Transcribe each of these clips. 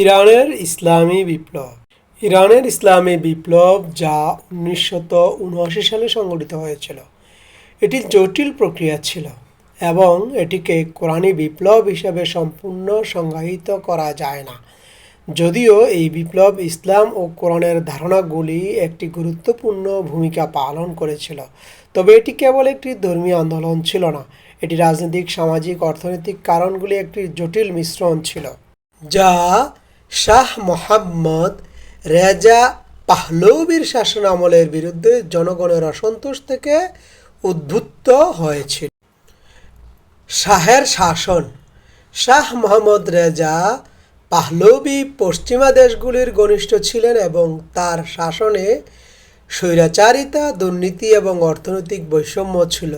ইরানের ইসলামী বিপ্লব। ইরানের ইসলামী বিপ্লব যা উনআশি সালে সংগঠিত হয়েছিল। এটি জটিল প্রক্রিয়া ছিল এবং এটিকে কোরআনী বিপ্লব হিসেবে সম্পূর্ণ সংজ্ঞায়িত করা যায় না। যদিও এই বিপ্লব ইসলাম ও কোরআনের ধারণাগুলি একটি গুরুত্বপূর্ণ ভূমিকা পালন করেছিল, তবে এটি কেবল একটি ধর্মীয় আন্দোলন ছিল না, এটি রাজনৈতিক, সামাজিক, অর্থনৈতিক কারণগুলি একটি জটিল মিশ্রণ ছিল, যা শাহ মোহাম্মদ রেজা পাহলবির শাসন আমলের বিরুদ্ধে জনগণের অসন্তোষ থেকে উদ্ভূত হয়েছিল। শাহের শাসন, শাহ মোহাম্মদ রেজা পাহলবি পশ্চিমা দেশগুলির ঘনিষ্ঠ ছিলেন এবং তার শাসনে স্বৈরাচারিতা, দুর্নীতি এবং অর্থনৈতিক বৈষম্য ছিল,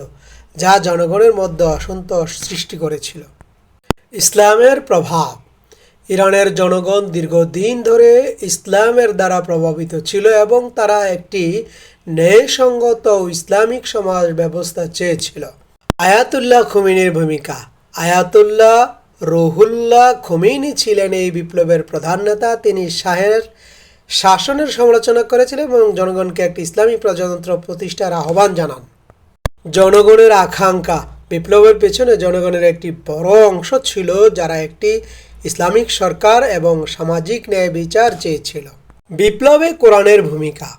যা জনগণের মধ্যে অসন্তোষ সৃষ্টি করেছিল। ইসলামের প্রভাব ইরানের জনগণ দীর্ঘদিন ধরে ইসলামের দ্বারা প্রভাবিত ছিল এবং তারা একটি ন্যায়সঙ্গত ইসলামিক সমাজ ব্যবস্থা চেয়েছিল। আয়াতুল্লাহ খুমিনির ভূমিকা। আয়াতুল্লাহ রহুল্লাহ খুমিনি ছিলেন এই বিপ্লবের প্রধান নেতা। তিনি শাহের শাসনের সমালোচনা করেছিলেন এবং জনগণকে একটি ইসলামী প্রজাতন্ত্র প্রতিষ্ঠার আহ্বান জানান। জনগণের আকাঙ্ক্ষা বিপ্লবের পেছনে জনগণের একটি বড় অংশ ছিল যারা একটি ইসলামিক সরকার এবং সামাজিক ন্যায় বিচার চেয়েছিল। বিপ্লবে কোরআনের ভূমিকা।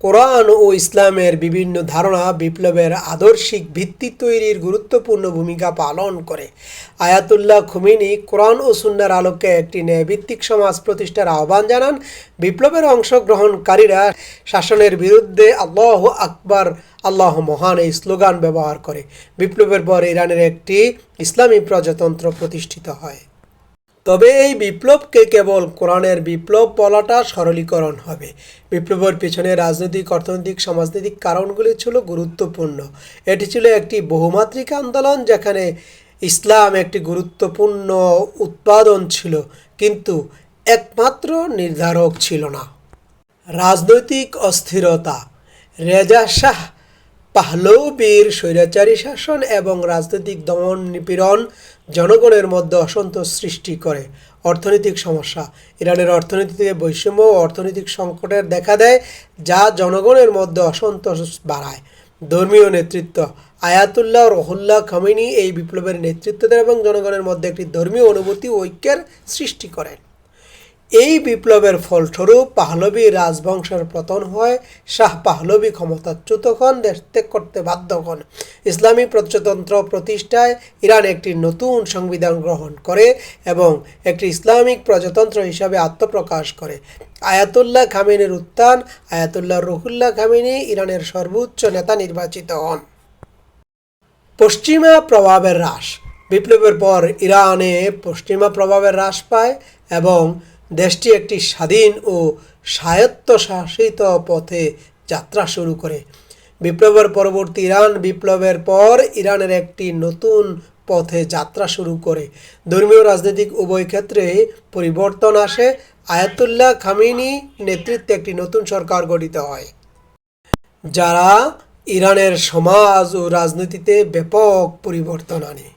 কোরআন ও ইসলামের বিভিন্ন ধারণা বিপ্লবের আদর্শিক ভিত্তি তৈরির গুরুত্বপূর্ণ ভূমিকা পালন করে। আয়াতুল্লাহ খুমিনি কোরআন ও সুন্নার আলোকে একটি ন্যায়ভিত্তিক সমাজ প্রতিষ্ঠার আহ্বান জানান। বিপ্লবের অংশগ্রহণকারীরা শাসনের বিরুদ্ধে আল্লাহ আকবার, আল্লাহ মহান এই স্লোগান ব্যবহার করে। বিপ্লবের পর ইরানের একটি ইসলামী প্রজাতন্ত্র প্রতিষ্ঠিত হয়। তবে এই বিপ্লবকে কেবল কোরআনের বিপ্লব বলাটা সরলীকরণ হবে। বিপ্লবের পিছনে রাজনৈতিক, অর্থনৈতিক, সমাজনৈতিক কারণগুলি ছিল গুরুত্বপূর্ণ। এটি ছিল একটি বহুমাত্রিক আন্দোলন যেখানে ইসলাম একটি গুরুত্বপূর্ণ উৎপাদন ছিল, কিন্তু একমাত্র নির্ধারক ছিল না। রাজনৈতিক অস্থিরতা, রেজা শাহ পাহলবির স্বৈরাচারী শাসন এবং রাজনৈতিক দমন নিপীড়ন জনগণের মধ্যে অসন্তোষ সৃষ্টি করে। অর্থনৈতিক সমস্যা। ইরানের অর্থনীতিতে বৈষম্য ও অর্থনৈতিক সংকটের দেখা দেয়, যা জনগণের মধ্যে অসন্তোষ বাড়ায়। ধর্মীয় নেতৃত্ব। আয়াতুল্লাহ রহুল্লাহ খামিনি এই বিপ্লবের নেতৃত্ব দেন এবং জনগণের মধ্যে একটি ধর্মীয় অনুভূতি ঐক্যের সৃষ্টি করেন। এই বিপ্লবের ফলস্বরূপ পাহলবী রাজবংশের পতন হয়, শাহ পাহলবী ক্ষমতাচ্যুত হন, দেশ ত্যাগ করতে বাধ্য হন। ইসলামী প্রজাতন্ত্র প্রতিষ্ঠায় ইরান একটি নতুন সংবিধান গ্রহণ করে এবং একটি ইসলামিক প্রজাতন্ত্র হিসাবে আত্মপ্রকাশ করে। আয়াতুল্লাহ খামিনের উত্থান, আয়াতুল্লাহ রহুল্লাহ খামিনি ইরানের সর্বোচ্চ নেতা নির্বাচিত হন। পশ্চিমা প্রভাবের হ্রাস। বিপ্লবের পর ইরানে পশ্চিমা প্রভাবের হ্রাস পায় এবং দেশটি একটি স্বাধীন ও স্বায়ত্তশাসিত পথে যাত্রা শুরু করে। বিপ্লবের পরবর্তী ইরান বিপ্লবের পর ইরানের একটি নতুন পথে যাত্রা শুরু করে। ধর্মীয় রাজনৈতিক উভয় ক্ষেত্রে পরিবর্তন আসে। আয়াতুল্লাহ খামিনি নেতৃত্বে একটি নতুন সরকার গঠিত হয়, যারা ইরানের সমাজ ও রাজনীতিতে ব্যাপক পরিবর্তন আনে।